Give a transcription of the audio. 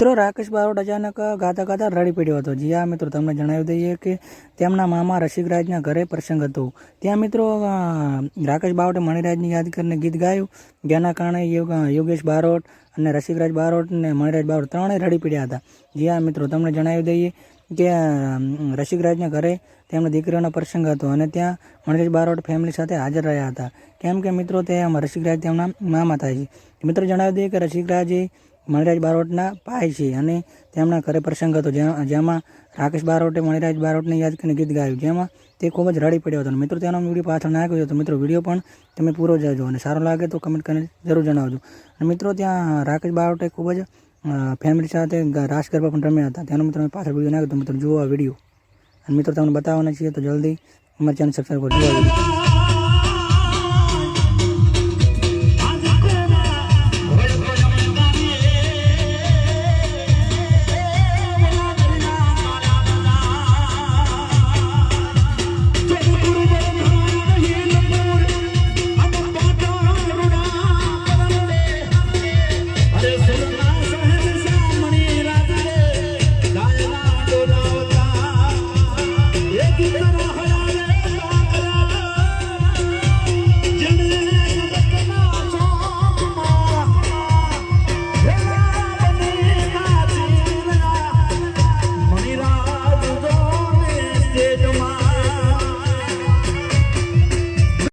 મિત્રો, રાકેશ બારોટ અચાનક ગાતા ગાતા રડી પડ્યો હતો. જી હા, મિત્રો, તમને જણાવી દઈએ કે તેમના મામા રસિકરાજના ઘરે પ્રસંગ હતો. ત્યાં મિત્રો રાકેશ બારોટે મણિરાજની યાદ કરીને ગીત ગાયું. જેના કારણે યોગેશ બારોટ અને રસિકરાજ બારોટ અને મણિરાજ બારોટ ત્રણેય રડી પડ્યા હતા. જી હા, મિત્રો, તમને જણાવી દઈએ કે રસિકરાજના ઘરે તેમના દીકરીઓનો પ્રસંગ હતો અને ત્યાં મણિરાજ બારોટ ફેમિલી સાથે હાજર રહ્યા હતા. કેમ કે મિત્રો, તે રસિકરાજ તેમના મામા થાય છે. મિત્રો, જણાવી દઈએ કે રસિકરાજ મણિરાજ બારોટના ભાઈ છે અને તેમના ઘરે પ્રસંગ હતો. જેમાં રાકેશ બારોટે મણિરાજ બારોટને યાદ કરીને ગીત ગાયું. જેમાં તે ખૂબ જ રડી પડ્યો હતો. મિત્રો, તેનો વીડિયો પાછળ નાખ્યો હતો મિત્રો, વીડિયો પણ તમે પૂરો જજો અને સારો લાગે તો કમેન્ટ કરીને જરૂર જણાવજો. અને મિત્રો, ત્યાં રાકેશ બારોટે ખૂબ જ ફેમિલી સાથે રાસ ગરબા પણ રમ્યા હતા. તેનો મિત્રો પાછળ વીડિયો નાખ્યો તો મિત્રો, જુઓ આ વીડિયો. અને મિત્રો, તમને બતાવવાના છીએ તો જલ્દી અમારી ચેનલ સબસ્ક્રાઈબ કરજો.